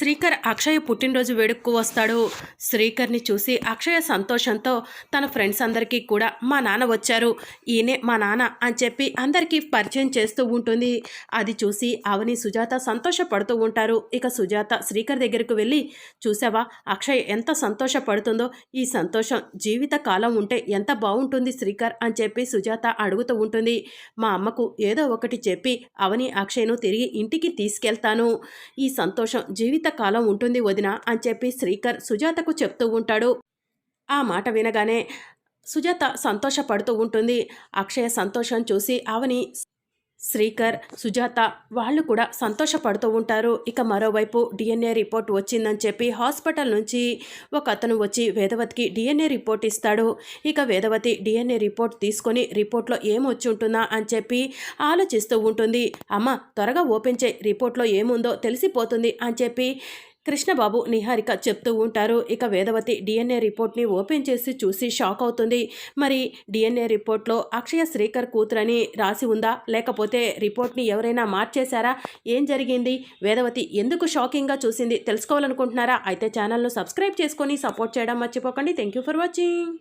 శ్రీకర్ అక్షయ్ పుట్టినరోజు వేడుక్కు వస్తాడు. శ్రీకర్ని చూసి అక్షయ సంతోషంతో తన ఫ్రెండ్స్ అందరికీ కూడా మా నాన్న వచ్చారు. ఈయనే మా నాన్న అని చెప్పి అందరికీ పరిచయం చేస్తూ ఉంటుంది. అది చూసి అవని సుజాత సంతోషపడుతూ ఉంటారు. ఇక సుజాత శ్రీకర్ దగ్గరకు వెళ్ళి చూసావా అక్షయ్ ఎంత సంతోషపడుతుందో. ఈ సంతోషం జీవిత కాలం ఉంటే ఎంత బాగుంటుంది శ్రీకర్ అని చెప్పి సుజాత అడుగుతూ ఉంటుంది. మా అమ్మకు ఏదో ఒకటి చెప్పి అవని అక్షయ్ను తిరిగి ఇంటికి తీసుకెళ్తాను. ఈ సంతోషం జీవిత కాలం ఉంటుంది వదిన అని చెప్పి శ్రీకర్ సుజాతకు చెప్తూ ఉంటాడు. ఆ మాట వినగానే సుజాత సంతోషపడుతూ ఉంటుంది. అక్షయ సంతోషం చూసి అవని శ్రీకర్ సుజాత వాళ్ళు కూడా సంతోషపడుతూ ఉంటారు. ఇక మరోవైపు డిఎన్ఏ రిపోర్ట్ వచ్చిందని చెప్పి హాస్పిటల్ నుంచి ఒక అతను వచ్చి వేదవతికి డిఎన్ఏ రిపోర్ట్ ఇస్తాడు. ఇక వేదవతి డిఎన్ఏ రిపోర్ట్ తీసుకొని రిపోర్ట్లో ఏమొచ్చి ఉంటుందా అని చెప్పి ఆలోచిస్తూ ఉంటుంది. అమ్మ త్వరగా ఓపెన్ చేయి రిపోర్ట్లో ఏముందో తెలిసిపోతుంది అని చెప్పి కృష్ణబాబు నిహారిక చెప్తూ ఉంటారు. ఇక వేదవతి డిఎన్ఏ రిపోర్ట్ని ఓపెన్ చేసి చూసి షాక్ అవుతుంది. మరి డిఎన్ఏ రిపోర్ట్లో అక్షయ శ్రీకర్ కూతురని రాసి ఉందా? లేకపోతే రిపోర్ట్ని ఎవరైనా మార్చేశారా? ఏం జరిగింది? వేదవతి ఎందుకు షాకింగ్గా చూసింది? తెలుసుకోవాలనుకుంటున్నారా? అయితే ఛానల్ను సబ్స్క్రైబ్ చేసుకొని సపోర్ట్ చేయడం మర్చిపోకండి. Thank you for watching.